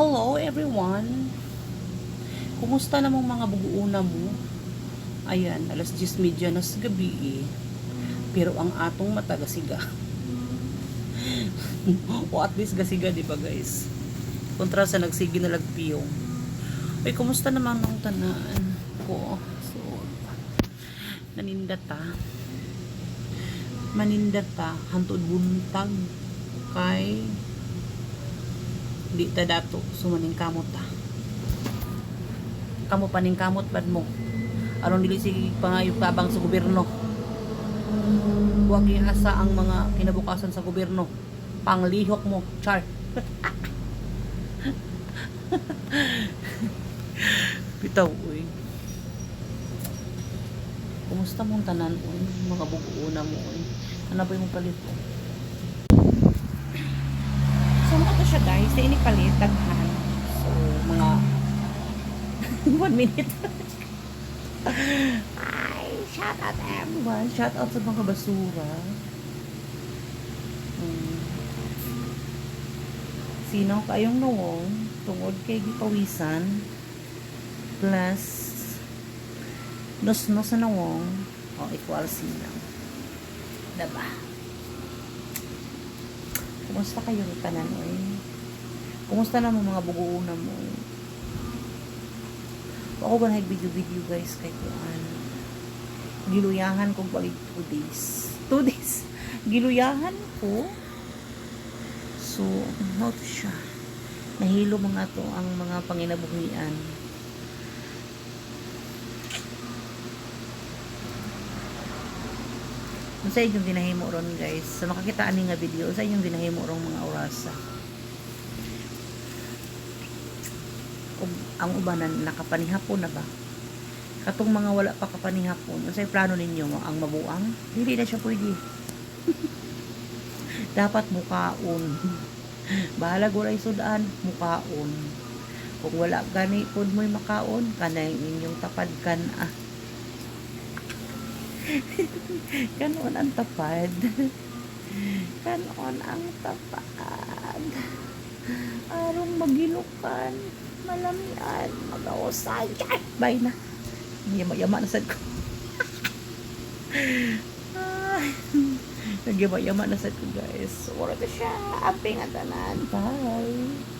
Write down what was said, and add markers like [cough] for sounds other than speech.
Hello everyone! Kumusta namang mga buguuna mo? Ayan, alas 10.30 na sa gabi eh. Pero ang atong mata gasiga. [laughs] o at least gasiga, di ba guys? Kontra sa nagsigi na lagpiyong. Ay, kumusta naman ang tanaan ko? So, nanindata. Manindata, hantod buntag kay di ta dato sumaning kamot ta. Kamo paning kamot bad mo. Aron dili sige pangayog tabang sa gobyerno. Huwag asa ang mga kinabukasan sa gobyerno. Panglihok mo char. [laughs] Bitaw uy. Kumusta mong tanan uy? Mga buguuna mo uy. Ano ba yung palit mo So, ano to siya guys? Sa inipalit, daghan. So, mga [laughs] one minute. Ay, shout out everyone. Shout out sa mga basura. Hmm. Sino kayong noong tungod kay gipawisan plus nos-nos na noong o equal sino. Diba? Kumusta kayo ni tanan oy? Kumusta naman mga buguuna mo? Ako ba nag-video-video guys kay kuan? Giluyahan ko balik 2 days. 2 days. [laughs] Giluyahan ko. So, to siya? Nahilo mga to ang mga panginabuhian. Unsa inyong ginahimo guys? Sa makakita ani nga video, unsa inyong ginahimo mga orasa? Ang ubanan nakapanihapon na ba? Katong mga wala pa kapanihapon, unsay plano ninyo ang mabuang? Dili na siya pwede. [laughs] Dapat mukaon. Bahala guray sudan, mukaon. Kung wala gani pod mo'y makaon, kanay inyong tapad kan ah. [laughs] Kanon ang tapad. [laughs] Kanon ang tapad. Arong magilukan. Malamian. Mag-aosay. Ay, Bye na. Yama-yama na sad ko. [laughs] Ay, Nagyama-yama na sad ko guys. Wala ka siya. Aping ang tanan. Bye.